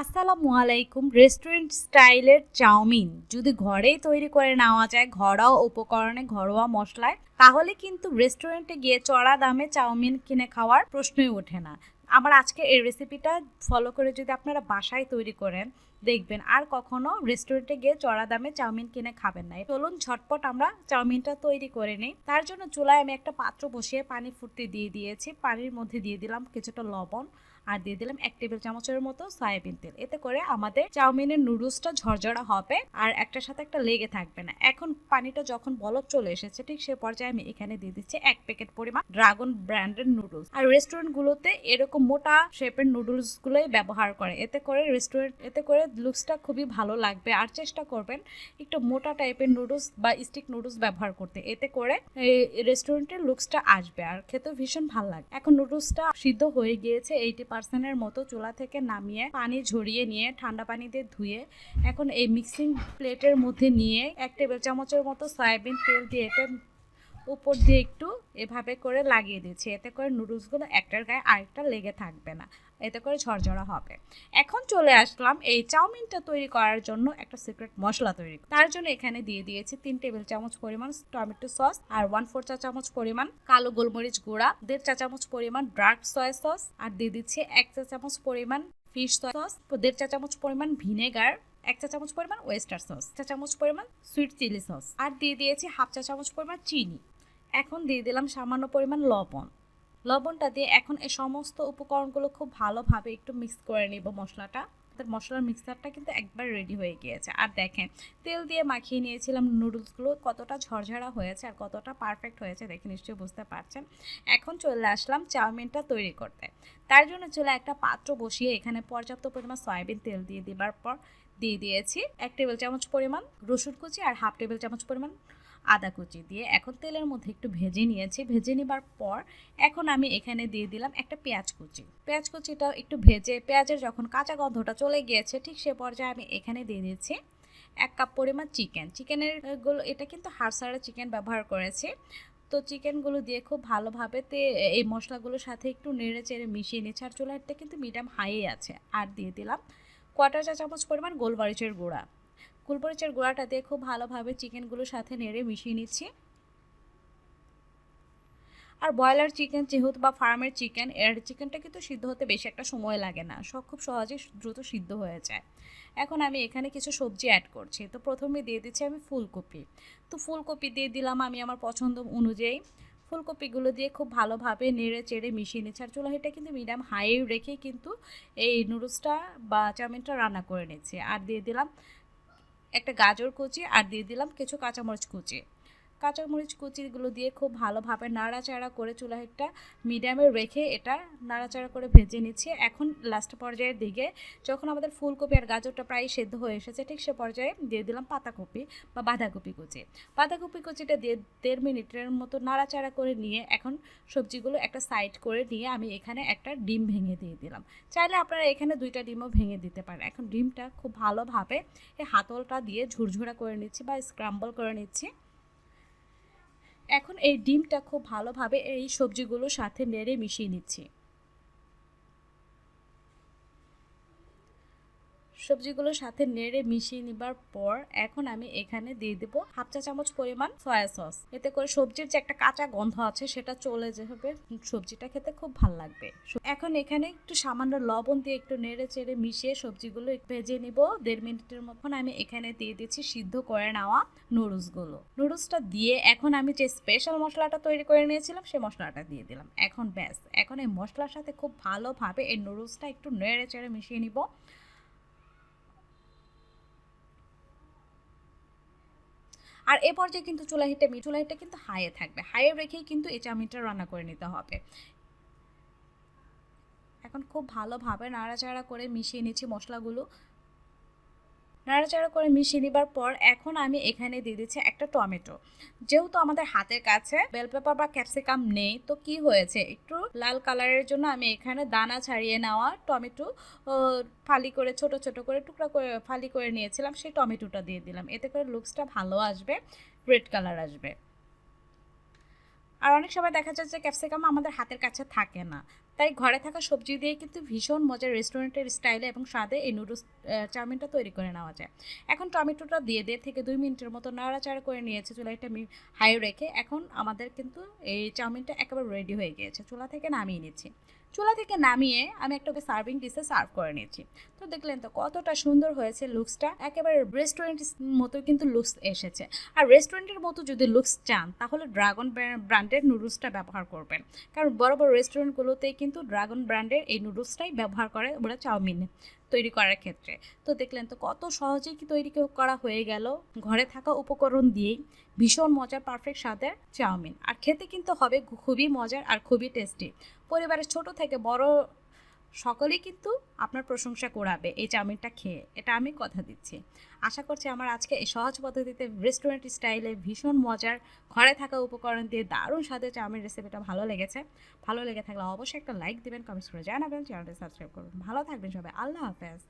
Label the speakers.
Speaker 1: আসসালামু আলাইকুম। রেস্টুরেন্ট স্টাইলের চাউমিন। যদি ঘরেই তৈরি করে নেওয়া যায়, ঘরোয়া উপকরণে ঘরোয়া মশলায়, তাহলে কিন্তু রেস্টুরেন্টে গিয়ে চড়া দামে চাউমিন কিনে খাওয়ার প্রশ্নই ওঠে না। আমার আজকে এই রেসিপিটা ফলো করে যদি আপনারা বাসায় তৈরি করেন, দেখবেন আর কখনো রেস্টুরেন্টে গিয়ে চড়া দামে চাউমিন কিনে খাবেন না। চলুন, ঝটপট আমরা চাউমিনটা তৈরি করে নিই। তার জন্য চুলায় আমি একটা পাত্র বসিয়ে পানি ফুটতে দিয়ে দিয়েছি। পানির মধ্যে দিয়ে দিলাম কিছুটা লবণ। আর দিয়ে দিলাম এক টেবিল চামচের মতো সয়াবিন তেল। এতে করে আমাদের চাউমিনের নুডলসটা ঝরঝরা হবে আর একটার সাথে একটা লেগে থাকবে না। এখন পানিটা যখন বলক চলে এসেছে, ঠিক সে পর্যায়ে আমি এখানে দিয়ে দিচ্ছি এক প্যাকেট পরিমাণ ড্রাগন ব্র্যান্ডের নুডলস আর রেস্টুরেন্ট গুলোতে এরকম মোটা শেপের নুডলস গুলোই ব্যবহার করে। এতে করে রেস্টুরেন্ট এতে করে লুকসটা খুবই ভালো লাগবে। আর চেষ্টা করবেন একটু মোটা টাইপের নুডলস বা স্টিক নুডলস ব্যবহার করতে। এতে করে রেস্টুরেন্টের লুকসটা আসবে আর খেতেও ভীষণ ভালো লাগবে এখন নুডলসটা সিদ্ধ হয়ে গিয়েছে এইটি পার্সেন্টের মতো চুলা থেকে নামিয়ে পানি ঝরিয়ে নিয়ে ঠান্ডা পানি দিয়ে ধুয়ে এখন এই মিক্সিং প্লেটের মধ্যে নিয়ে এক টেবিল চামচের মতো সয়াবিন তেল দিয়ে এটা উপর দিয়ে একটু এভাবে করে লাগিয়ে দিচ্ছি এতে করে নুডলসগুলো একটার গায়ে আরেকটা লেগে থাকবে না। এতে করে ঝরঝরা হবে। এখন চলে আসলাম এই চাউমিনটা তৈরি করার জন্য একটা সিক্রেট মশলা তৈরি তার জন্য এখানে দিয়ে দিয়েছি তিন টেবিল চামচ পরিমাণ টমেটো সস আর ওয়ান ফোর চা চামচ পরিমাণ কালো গোলমরিচ গুঁড়া, দেড় চা চামচ পরিমাণ ডার্ক সয়া সস আর দিয়ে দিচ্ছি এক চা চামচ পরিমাণ ফিশ সস দেড় চা চামচ পরিমাণ ভিনেগার এক চা চামচ পরিমাণ ওয়েস্টার সস চা চামচ পরিমাণ সুইট চিলি সস আর দিয়ে দিয়েছি হাফ চা চামচ পরিমাণ চিনি। এখন দিয়ে দিলাম সামান্য পরিমাণ লবণ। লবণটা দিয়ে এখন এই সমস্ত উপকরণগুলো খুব ভালোভাবে একটু মিক্স করে নিব মশলাটা। মশলার মিক্সারটা কিন্তু একবার রেডি হয়ে গিয়েছে। আর দেখেন, তেল দিয়ে মাখিয়ে নিয়েছিলাম নুডলসগুলো কতটা ঝরঝরা হয়েছে আর কতটা পারফেক্ট হয়েছে দেখে নিশ্চয়ই বুঝতে পারছেন। এখন চলে আসলাম চাউমিনটা তৈরি করতে। তার জন্য চলে একটা পাত্র বসিয়ে এখানে পর্যাপ্ত পরিমাণ সয়াবিন তেল দিয়ে দেবার পর দিয়ে দিয়েছি এক টেবিল চামচ পরিমাণ রসুন কুচি আর হাফ টেবিল চামচ পরিমাণ আদা কুচি দিয়ে এখন তেলের মধ্যে একটু ভেজে নিয়েছি। ভেজে নেবার পর এখন আমি এখানে দিয়ে দিলাম একটা পেঁয়াজ কুচি। পেঁয়াজ কুচিটা একটু ভেজে পেঁয়াজের যখন কাঁচা গন্ধটা চলে গিয়েছে, ঠিক সে পর্যায়ে আমি এখানে দিয়ে দিচ্ছি এক কাপ পরিমাণ চিকেন। চিকেনেরগুলো, এটা কিন্তু হাড়সাড়া চিকেন ব্যবহার করেছি। তো চিকেনগুলো দিয়ে খুব ভালোভাবে তে, এই মশলাগুলোর সাথে একটু নেড়ে চেড়ে মিশিয়ে নিচ্ছে। আর চুলাটা কিন্তু মিডিয়াম হাই আছে। আর দিয়ে দিলাম কোয়াটার চা চামচ পরিমাণ গোলমরিচের গুঁড়া। গোলমরিচের গুঁড়াটা দিয়ে খুব ভালোভাবে চিকেনগুলোর সাথে নেড়ে মিশিয়ে নিচ্ছি। আর ব্রয়লার চিকেন যেহেতু বা ফার্মের চিকেন, এর চিকেনটা কিন্তু সিদ্ধ হতে বেশি একটা সময় লাগে না। সব খুব সহজেই দ্রুত সিদ্ধ হয়ে যায়। এখন আমি এখানে কিছু সবজি অ্যাড করছি। তো প্রথমে দিয়ে দিচ্ছি আমি ফুলকপি। তো ফুলকপি দিয়ে দিলাম আমি আমার পছন্দ অনুযায়ী ফুলকপিগুলো দিয়ে খুব ভালোভাবে নেড়ে চেড়ে মিশিয়ে নিচ্ছে। আর চুলাহিটা কিন্তু মিডিয়াম হাই রেখে কিন্তু এই নুডলসটা বা চাউমিনটা রান্না করে নিচ্ছে। আর দিয়ে দিলাম একটা গাজর কুচি, আর দিয়ে দিলাম কিছু কাঁচামরিচ কুচি। কাঁচামরিচ কুচিগুলো দিয়ে খুব ভালোভাবে নাড়াচাড়া করে চুলা একটা মিডিয়ামে রেখে এটা নাড়াচাড়া করে ভেজে নিচ্ছি। এখন লাস্ট পর্যায়ের দিকে যখন আমাদের ফুলকপি আর গাজরটা প্রায় সেদ্ধ হয়ে এসেছে, ঠিক সে পর্যায়ে দিয়ে দিলাম পাতাকপি বা বাঁধাকপি কুচি। বাঁধাকপি কুচিটা দিয়ে দেড় মিনিটের মতো নাড়াচাড়া করে নিয়ে এখন সবজিগুলো একটা সাইড করে নিয়ে আমি এখানে একটা ডিম ভেঙে দিয়ে দিলাম। চাইলে আপনারা এখানে দুইটা ডিমও ভেঙে দিতে পারেন। এখন ডিমটা খুব ভালোভাবে এই হাতলটা দিয়ে ঝুরঝুরা করে নিচ্ছি বা স্ক্রাম্বল করে নিচ্ছি। এখন এই ডিমটা খুব ভালোভাবে এই সবজিগুলোর সাথে নেড়ে মিশিয়ে নিচ্ছি। সবজিগুলোর সাথে নেড়ে মিশিয়ে নিবার পর এখন আমি এখানে দিয়ে দেব হাফ চা চামচ পরিমাণ সয়া সস। এতে করে সবজির যে একটা কাঁচা গন্ধ আছে সেটা চলে যাবে। সবজিটা খেতে খুব ভালো লাগবে। এখন এখানে একটু সামান্য লবণ দিয়ে একটু নেড়ে চেড়ে মিশিয়ে সবজিগুলো ভেজে নিব। দেড় মিনিটের মতন আমি এখানে দিয়ে দিচ্ছি সিদ্ধ করে নেওয়া নুডলসগুলো। নুডলসটা দিয়ে এখন আমি যে স্পেশাল মশলাটা তৈরি করে নিয়েছিলাম সেই মশলাটা দিয়ে দিলাম। এখন ব্যাস। এখন এই মশলার সাথে খুব ভালোভাবে এই নুডলসটা একটু নেড়ে চেড়ে মিশিয়ে নিব। আর এ পর্যায়ে কিন্তু চুলা হিটে চুলা হিটে কিন্তু হাইয়ে থাকবে। হাইয়ে রেখেই কিন্তু এই চাউমিনটা রান্না করে নিতে হবে। এখন খুব ভালোভাবে নাড়াচাড়া করে মিশিয়ে নিচ্ছি মশলাগুলো। নাড়াচাড়া করে মিশিয়ে নেবার পর এখন আমি এখানে দিয়ে দিচ্ছি একটা টমেটো। যেহেতু আমাদের হাতের কাছে বেল পেপার বা ক্যাপসিকাম নেই, তো কি হয়েছে? একটু লাল কালারের জন্য আমি এখানে দানা ছাড়িয়ে নেওয়া টমেটো ফালি করে, ছোট ছোট করে, টুকরা করে, ফালি করে নিয়েছিলাম, সেই টমেটোটা দিয়ে দিলাম। এতে করে লুকসটা ভালো আসবে রেড কালার আসবে। আর অনেক সময় দেখা যায় যে ক্যাপসিকাম আমাদের হাতের কাছে থাকে না। তাই ঘরে থাকা সবজি দিয়ে কিন্তু ভীষণ মজার রেস্টুরেন্টের স্টাইলে এবং স্বাদে এই নুডলস চাউমিনটা তৈরি করে নেওয়া যায়। এখন টমেটোটা দিয়ে দিয়ে থেকে দুই মিনিটের মতো নাড়াচাড়া করে নিয়েছে চুলা একটা হাই রেখে। এখন আমাদের কিন্তু এই চাউমিনটা একেবারে রেডি হয়ে গিয়েছে। চুলা থেকে নামিয়ে নিচ্ছি। চুলা থেকে নামিয়ে আমি একটা ওকে সার্ভিং ডিশে সার্ভ করে নিয়েছি। তো দেখলেন তো কতটা সুন্দর হয়েছে লুকসটা একেবারে রেস্টুরেন্টের মতো কিন্তু লুকস এসেছে। আর রেস্টুরেন্টের মতো যদি লুকস চান, তাহলে ড্রাগন ব্র্যান্ডের নুডলসটা ব্যবহার করবেন। কারণ বড় বড় রেস্টুরেন্টগুলোতেই কিন্তু ড্রাগন ব্র্যান্ডের এই নুডলসটাই ব্যবহার করে ওরা চাউমিনে। তৈরি করার ক্ষেত্রে। তো দেখলেন তো কত সহজেই কি তৈরি করা হয়ে গেল। ঘরে থাকা উপকরণ দিয়েই ভীষণ মজার পারফেক্ট স্বাদের চাউমিন। আর খেতে কিন্তু হবে খুবই মজার আর খুবই টেস্টি পরিবারের ছোট থেকে বড় সকলেই কিন্তু আপনার প্রশংসা করাবে, এই চাউমিনটা খেয়ে। এটা আমি কথা দিচ্ছি। আশা করছি আমার আজকে এই সহজ পদ্ধতিতে রেস্টুরেন্ট স্টাইলে ভীষণ মজার ঘরে থাকা উপকরণ দিয়ে দারুণ স্বাদে চাউমিন রেসিপিটা ভালো লেগেছে। ভালো লেগে থাকলে অবশ্যই একটা লাইক দিবেন কমেন্টস করে জানাবেন চ্যানেলটা সাবস্ক্রাইব করবেন। ভালো থাকবেন সবাই। আল্লাহ হাফেজ।